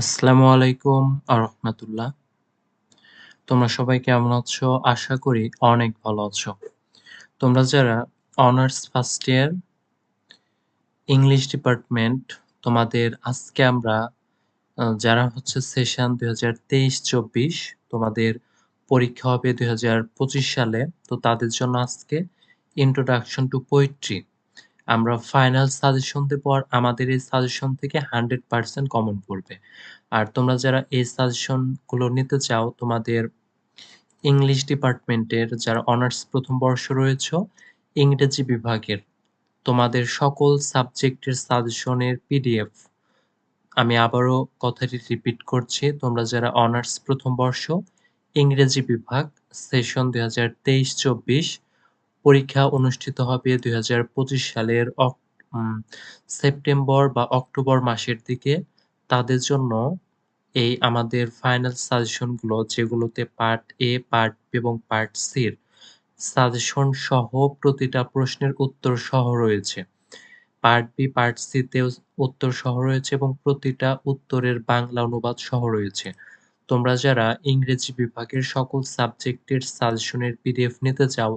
আসসালামু আলাইকুম আরহামতুল্লাহ তোমরা সবাই কেমন আছো আশা করি অনেক ভালো আছো তোমরা যারা honours first year English department তোমাদের আজকে আমরা যারা হচ্ছে সেশন দুই হাজার তেইশ চব্বিশ তোমাদের পরীক্ষা হবে দুই হাজার পঁচিশ সালে তো তাদের জন্য আজকে ইন্ট্রোডাকশন টু পোয়েট্রি আমরা ফাইনাল সাজেশন দেবো আর আমাদের এই সাজেশন থেকে হান্ড্রেড পার্সেন্ট কমন পড়বে আর তোমরা যারা এই সাজেশনগুলো নিতে চাও তোমাদের ইংলিশ ডিপার্টমেন্টের যারা অনার্স প্রথম বর্ষ রয়েছ ইংরেজি বিভাগের তোমাদের সকল সাবজেক্টের সাজেশনের পিডিএফ আমি আবারও কথাটি রিপিট করছি তোমরা যারা অনার্স প্রথম বর্ষ ইংরেজি বিভাগ সেশন দুই হাজার তেইশ চব্বিশ পরীক্ষা অনুষ্ঠিত হবে দুই সালের সেপ্টেম্বর বা অক্টোবর মাসের দিকে তাদের জন্য এই আমাদের ফাইনাল সাজেশনগুলো যেগুলোতে পার্ট এ পার্ট বি এবং পার্ট সির সাজেশন সহ প্রতিটা প্রশ্নের উত্তর সহ রয়েছে পার্ট বি পার্ট সিতেও উত্তর সহ রয়েছে এবং প্রতিটা উত্তরের বাংলা অনুবাদ সহ রয়েছে তোমরা যারা ইংরেজি বিভাগের সকল সাবজেক্টের সাজেশনের পিডিএফ নিতে চাও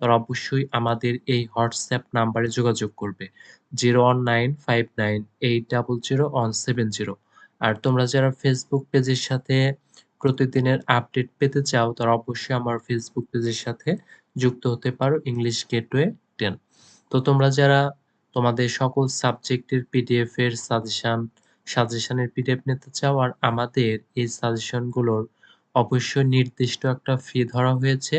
তারা অবশ্যই আমাদের এই হোয়াটসঅ্যাপ নাম্বারে যোগাযোগ করবে zero one nine five nine eight double zero one seven zero আর তোমরা যারা ফেসবুক পেজের সাথে প্রতিদিনের আপডেট পেতে চাও তারা অবশ্যই আমার ফেসবুক পেজের সাথে যুক্ত হতে পারো ইংলিশ গেটওয়ে টেন তো তোমরা যারা তোমাদের সকল সাবজেক্টের পিডিএফ এর সাজেশন সাজেশনের পিডিএফ নিতে চাও আর আমাদের এই সাজেশনগুলোর অবশ্যই নির্দিষ্ট একটা ফি ধরা হয়েছে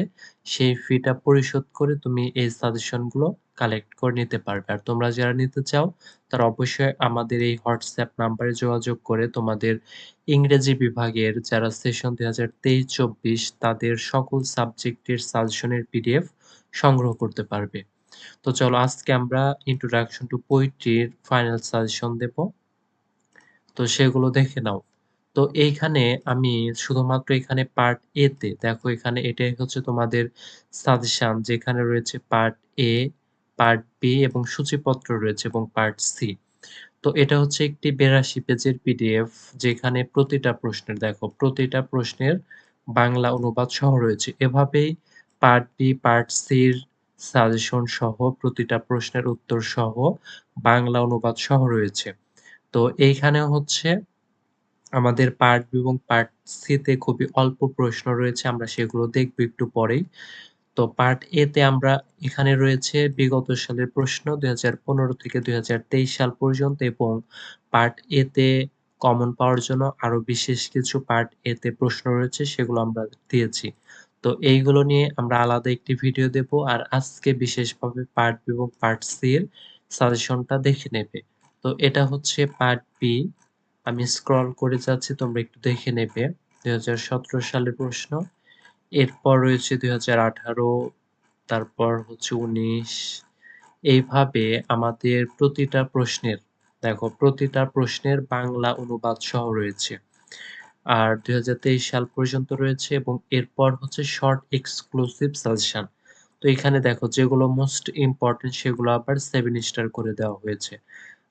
সেই ফিটা পরিশোধ করে তুমি এই সাজেশনগুলো কালেক্ট করে নিতে পারবে আর তোমরা যারা নিতে চাও তারা অবশ্যই আমাদের এই হোয়াটসঅ্যাপ নাম্বারে যোগাযোগ করে তোমাদের ইংরেজি বিভাগের যারা সেশন দুই হাজার তেইশ চব্বিশ তাদের সকল সাবজেক্টের সাজেশনের পিডিএফ সংগ্রহ করতে পারবে তো চলো আজকে আমরা ইন্ট্রোডাকশন টু পোয়েট্রির ফাইনাল সাজেশন দেব তো সেগুলো দেখে নাও তো এইখানে আমি শুধুমাত্র এখানে পার্ট এ তে দেখো এখানে এটাই হচ্ছে তোমাদের সাজেশন যেখানে রয়েছে পার্ট এ পার্ট বি এবং সূচিপত্র রয়েছে এবং পার্ট সি তো এটা হচ্ছে একটি বেরাশি পেজের পিডিএফ যেখানে প্রতিটা প্রশ্নের দেখো প্রতিটা প্রশ্নের বাংলা অনুবাদ সহ রয়েছে এভাবেই পার্ট বি পার্ট সির সাজেশন সহ প্রতিটা প্রশ্নের উত্তর সহ বাংলা অনুবাদ সহ রয়েছে তো এইখানে হচ্ছে আমাদের পার্ট বি এবং পার্ট সিতে খুবই অল্প প্রশ্ন রয়েছে আমরা সেগুলো দেখব একটু পরে তো পার্ট এতে আমরা এখানে রয়েছে বিগত সালের প্রশ্ন দুই থেকে দুই সাল পর্যন্ত এবং পার্ট এতে কমন পাওয়ার জন্য আরো বিশেষ কিছু পার্ট এতে প্রশ্ন রয়েছে সেগুলো আমরা দিয়েছি তো এইগুলো নিয়ে আমরা আলাদা একটি ভিডিও দেব আর আজকে বিশেষভাবে পার্ট বি এবং পার্ট সি এর সাজেশনটা দেখে নেবে তো এটা হচ্ছে পার্ট বি আমি স্ক্রল করে যাচ্ছি তোমরা একটু দেখে নেবে দুই সালের প্রশ্ন এরপর রয়েছে দুই তারপর হচ্ছে উনিশ এইভাবে আমাদের প্রতিটা প্রশ্নের দেখো প্রতিটা প্রশ্নের বাংলা অনুবাদ সহ রয়েছে আর দুই সাল পর্যন্ত রয়েছে এবং এরপর হচ্ছে শর্ট এক্সক্লুসিভ সাজেশন তো এখানে দেখো যেগুলো মোস্ট ইম্পর্টেন্ট সেগুলো আবার সেভেন স্টার করে দেওয়া হয়েছে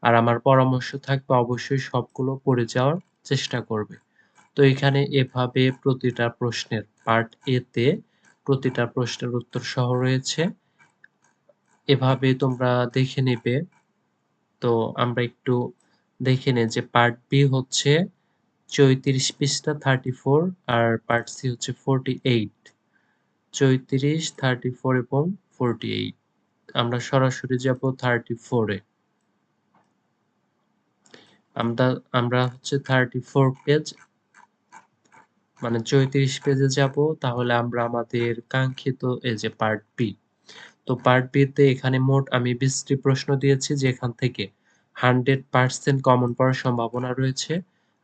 আর আমার পরামর্শ থাকবে অবশ্যই সবগুলো পড়ে যাওয়ার চেষ্টা করবে তো এখানে এভাবে প্রতিটা প্রশ্নের পার্ট এতে প্রতিটা প্রশ্নের উত্তর সহ রয়েছে এভাবে তোমরা দেখে নেবে তো আমরা একটু দেখে নে যে পার্ট বি হচ্ছে চৌত্রিশ পৃষ্ঠা থার্টি ফোর আর পার্ট সি হচ্ছে ফোরটি এইট চৌত্রিশ থার্টি ফোর এবং ফোরটি এইট আমরা সরাসরি যাব থার্টি ফোরে আমরা আমরা হচ্ছে থার্টি ফোর পেজ মানে চৌত্রিশ পেজে যাব তাহলে আমরা আমাদের কাঙ্ক্ষিত এই যে পার্ট বি তো পার্ট বিতে এখানে মোট আমি বিশটি প্রশ্ন দিয়েছি যেখান থেকে হান্ড্রেড পার্সেন্ট কমন পড়ার সম্ভাবনা রয়েছে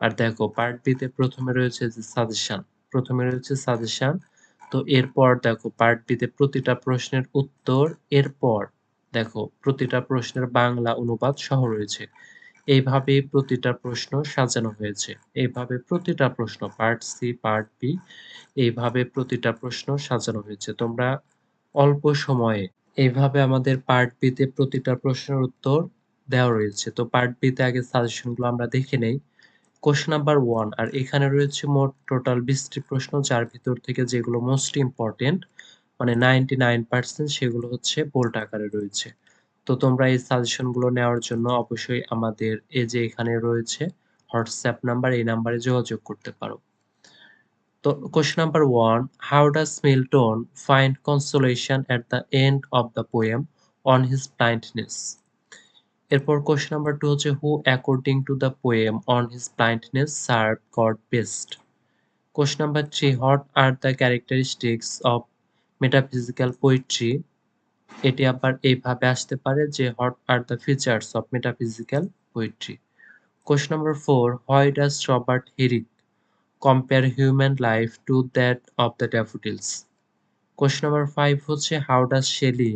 আর দেখো পার্ট বিতে প্রথমে রয়েছে যে সাজেশান প্রথমে রয়েছে সাজেশান তো এরপর দেখো পার্ট বিতে প্রতিটা প্রশ্নের উত্তর এরপর দেখো প্রতিটা প্রশ্নের বাংলা অনুবাদ সহ রয়েছে এইভাবে প্রতিটা প্রশ্ন সাজানো হয়েছে এইভাবে প্রতিটা প্রশ্ন পার্ট সি পার্ট বি এইভাবে প্রতিটা প্রশ্ন সাজানো হয়েছে তোমরা অল্প সময়ে এইভাবে আমাদের পার্ট বিতে প্রতিটা প্রশ্নের উত্তর দেওয়া রয়েছে তো পার্ট বিতে আগে সাজেশনগুলো আমরা দেখে নেই কোশ্চেন নাম্বার ওয়ান আর এখানে রয়েছে মোট টোটাল বিশটি প্রশ্ন যার ভিতর থেকে যেগুলো মোস্ট ইম্পর্টেন্ট মানে নাইনটি নাইন পার্সেন্ট সেগুলো হচ্ছে বোল্ট আকারে রয়েছে তো তোমরা এই সাজেশনগুলো নেওয়ার জন্য অবশ্যই আমাদের এ যে এখানে রয়েছে হোয়াটসঅ্যাপ নাম্বার এই নাম্বারে যোগাযোগ করতে পারো তো question number one how does Milton find consolation at the end of the poem on his blindness এরপর কোশ্চেন নাম্বার টু হচ্ছে who according to the poem on his blindness serve God best question number three what are the characteristics of metaphysical poetry এটি আবার এইভাবে আসতে পারে যে what are the features of metaphysical poetry question number four why does Robert Herrick compare human life to that of the daffodils question number five হচ্ছে how does Shelley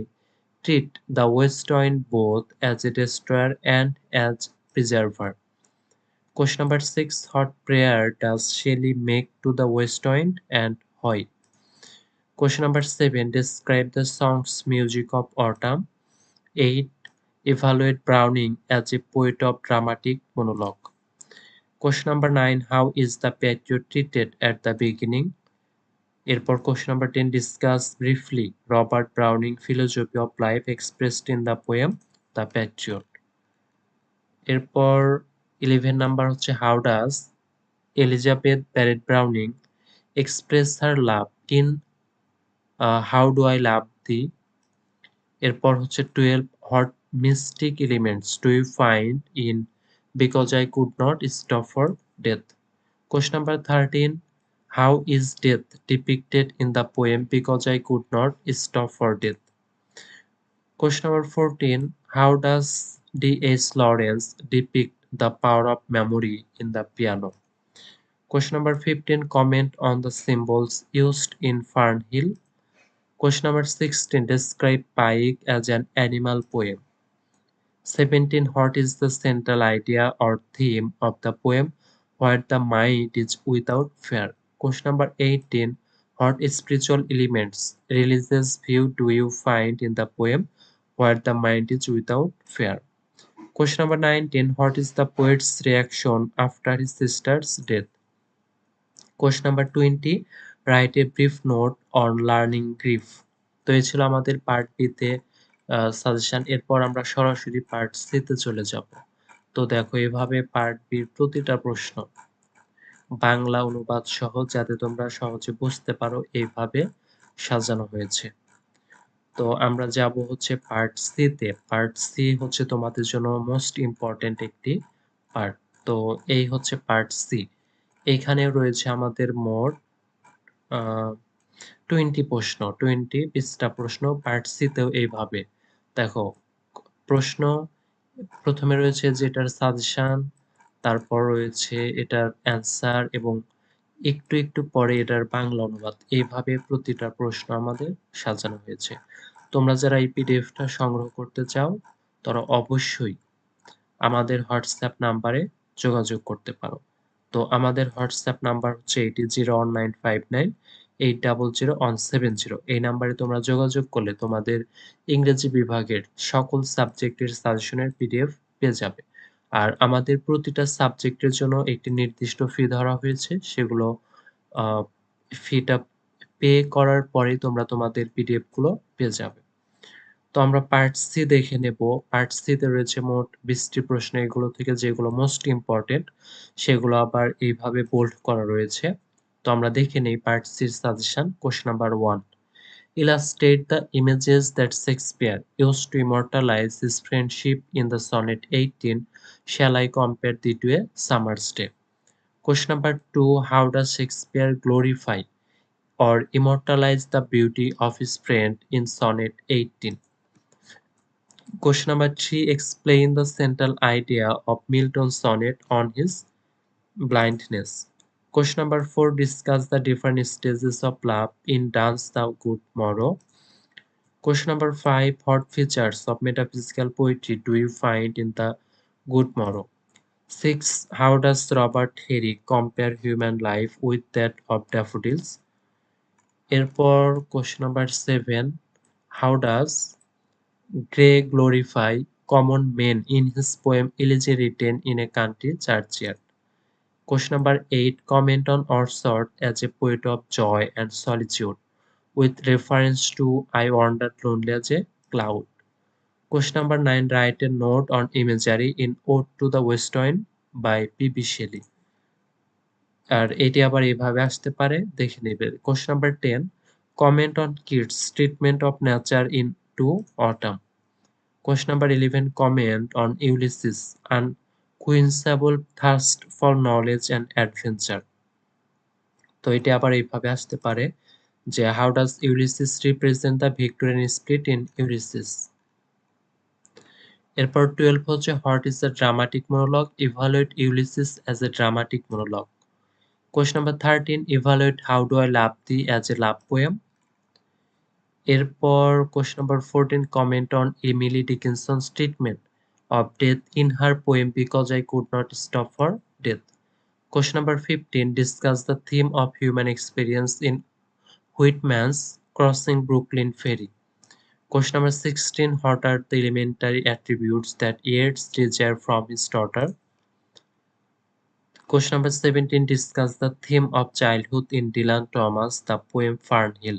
treat the west wind both as a destroyer and as preserver question number six what prayer does Shelley make to the west wind and why Question number seven Describe the song's music of autumn. Eight Evaluate Browning as a poet of dramatic monologue. Question number nine How is the patriot treated at the beginning? Airport question number ten Discuss briefly Robert Browning's philosophy of life expressed in the poem The Patriot. Airport eleven number How does Elizabeth Barrett Browning express her love in? how do I lap the erpor hochchhe 12 hot mystic elements do you find in because I could not stop for death. Question number 13, how is death depicted in the poem because I could not stop for death. Question number 14, how does D.H. Lawrence depict the power of memory in the piano. Question number 15, comment on the symbols used in Fernhill Question number 16 Describe Pike as an animal poem. 17 What is the central idea or theme of the poem? Where the mind is without fear. Question number 18 What spiritual elements, religious view do you find in the poem? Where the mind is without fear. Question number 19 What is the poet's reaction after his sister's death? Question number 20 write a brief note on learning grief তো এ ছিল আমাদের part বিতে suggestion এরপর আমরা সরাসরি part সিতে চলে যাব তো দেখো এভাবে পার্ট বির প্রতিটা প্রশ্ন বাংলা অনুবাদ সহ যাতে তোমরা সহজে বুঝতে পারো এইভাবে সাজানো হয়েছে তো আমরা যাব হচ্ছে পার্ট সি তে পার্ট সি হচ্ছে তোমাদের জন্য মোস্ট ইম্পর্টেন্ট একটি পার্ট তো এই হচ্ছে পার্ট সি এখানে রয়েছে আমাদের মোট টোয়েন্টি প্রশ্ন টোয়েন্টি বিশটা প্রশ্ন পার্ট সিতেও এইভাবে দেখো প্রশ্ন প্রথমে রয়েছে যে এটার সাজেশান তারপর রয়েছে এটার অ্যান্সার এবং একটু একটু পরে এটার বাংলা অনুবাদ এইভাবে প্রতিটা প্রশ্ন আমাদের সাজানো হয়েছে তোমরা যারা এই পিডিএফটা সংগ্রহ করতে চাও তারা অবশ্যই আমাদের হোয়াটসঅ্যাপ নাম্বারে যোগাযোগ করতে পারো তো আমাদের হোয়াটসঅ্যাপ নাম্বার হচ্ছে eighty zero one nine five nine eight double zero one seven zero এই নাম্বারে তোমরা যোগাযোগ করলে তোমাদের ইংরেজি বিভাগের সকল সাবজেক্টের সাজেশনের পিডিএফ পেয়ে যাবে আর আমাদের প্রতিটা সাবজেক্টের জন্য একটি নির্দিষ্ট ফি ধরা হয়েছে সেগুলো ফিটা পে করার পরে তোমরা তোমাদের পিডিএফগুলো পেয়ে যাবে তো আমরা পার্ট সি দেখে নেব পার্ট সিতে রয়েছে মোট বিশটি প্রশ্ন এগুলো থেকে যেগুলো মোস্ট ইম্পর্টেন্ট সেগুলো আবার এইভাবে বোল্ড করা রয়েছে তো আমরা দেখে নিই part sir suggestion question number one illustrate the images that Shakespeare use to immortalize his friendship in the sonnet eighteen shall I compare thee to a summer day question number two how does Shakespeare glorify or immortalize the beauty of his friend in sonnet eighteen Question number three explain the central idea of Milton's sonnet on his blindness. Question number four discuss the different stages of love in Dance Thou Good Morrow. Question number five What features of metaphysical poetry do you find in the Good Morrow? Six How does Robert Herrick compare human life with that of daffodils? এরপর question number seven how does Gray glorify common men in his poem elegy written in a country churchyard question number eight comment on Wordsworth as a poet of joy and solitude with reference to I wandered lonely as a cloud question number nine write a note on imagery in ode to the west by PB Shelley আর এটি আবার এভাবে আসতে পারে দেখে নেবে question number ten comment on Keats treatment of nature in to autumn. Question number 11 Comment on Ulysses, unquenchable thirst for knowledge and adventure. তো এটা আবার এইভাবে আসতে পারে যে how does Ulysses represent the Victorian spirit in Ulysses এরপর twelve হচ্ছে what is the dramatic monologue evaluate Ulysses as a dramatic monologue question number thirteen evaluate how do I love thee as a love poem এরপর question number fourteen comment on Emily Dickinson statement of death in her poem because I could not stop for death question number fifteen discuss the theme of human experience in Whitman's crossing Brooklyn ferry question number sixteen what are the elementary attributes that Yeats desire from his daughter Question number 17 discuss theme of childhood in Dylan Thomas Thomas, poem fern hill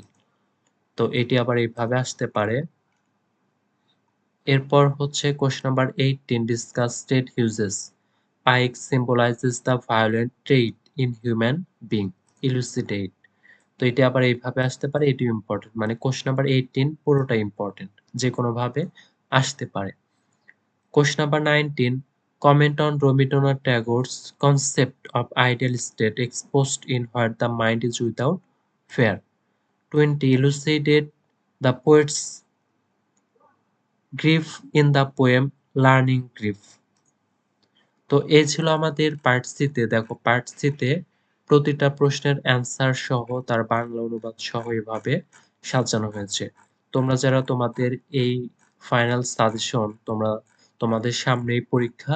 তো এটি আবার এইভাবে আসতে পারে এরপর হচ্ছে question number eighteen discuss state Hughes pike symbolizes the violent trait in human being elucidate তো এটি আবার এইভাবে আসতে পারে এটি ইম্পর্টেন্ট মানে কোয়েশ্চন নাম্বার এইটিন পুরোটাই ইম্পর্টেন্ট যে কোনোভাবে আসতে পারে question number nineteen comment on Rabindranath Tagore's concept of ideal state exposed in what the mind is without fear 20 elucidated the poet's grief in the poem learning grief তো এই ছিল আমাদের part সিতে দেখো পার্ট সিতে প্রতিটা প্রশ্নের অ্যান্সার সহ তার বাংলা অনুবাদ সহ এভাবে সাজানো হয়েছে তোমরা যারা তোমাদের এই ফাইনাল সাজেশন তোমরা তোমাদের সামনেই পরীক্ষা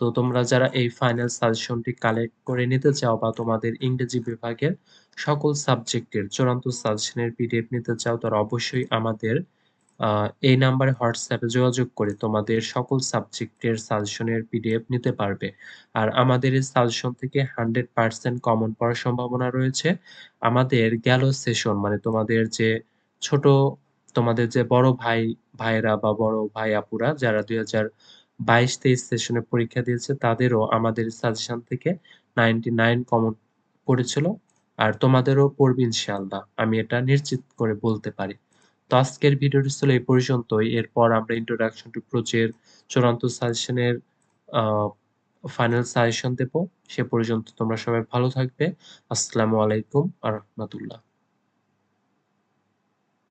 তো তোমরা যারা এই ফাইনাল সাজেশনটি কালেক্ট করে নিতে চাও বা তোমাদের ইংরেজি বিভাগের সকল সাবজেক্টের চূড়ান্ত সাজেশনের পিডিএফ নিতে চাও তারা অবশ্যই আমাদের এই নাম্বারে হোয়াটসঅ্যাপে যোগাযোগ করে তোমাদের সকল সাবজেক্টের সাজেশনের পিডিএফ নিতে পারবে আর আমাদের এই সাজেশন থেকে হান্ড্রেড পারসেন্ট কমন পড়ার সম্ভাবনা রয়েছে আমাদের গেল সেশন মানে তোমাদের যে ছোট তোমাদের যে বড় ভাই ভাইরা বা বড় ভাই আপুরা যারা দুই হাজার বাইশ তেইশ সেশনে পরীক্ষা দিয়েছে তাদেরও আমাদের সাজেশন থেকে নাইনটি নাইন কমন পড়েছিল আর তোমাদেরও পড়বে ইনশাআল্লাহ আমি এটা নিশ্চিত করে বলতে পারি তো আজকের ভিডিওটি ছিল এই পর্যন্তই এরপর আমরা ইন্ট্রোডাকশন টু প্রোচের চূড়ান্ত সাজেশনের ফাইনাল সাজেশন দেব সে পর্যন্ত তোমরা সবাই ভালো থাকবে আসসালামু আলাইকুম আহমতুল্লাহ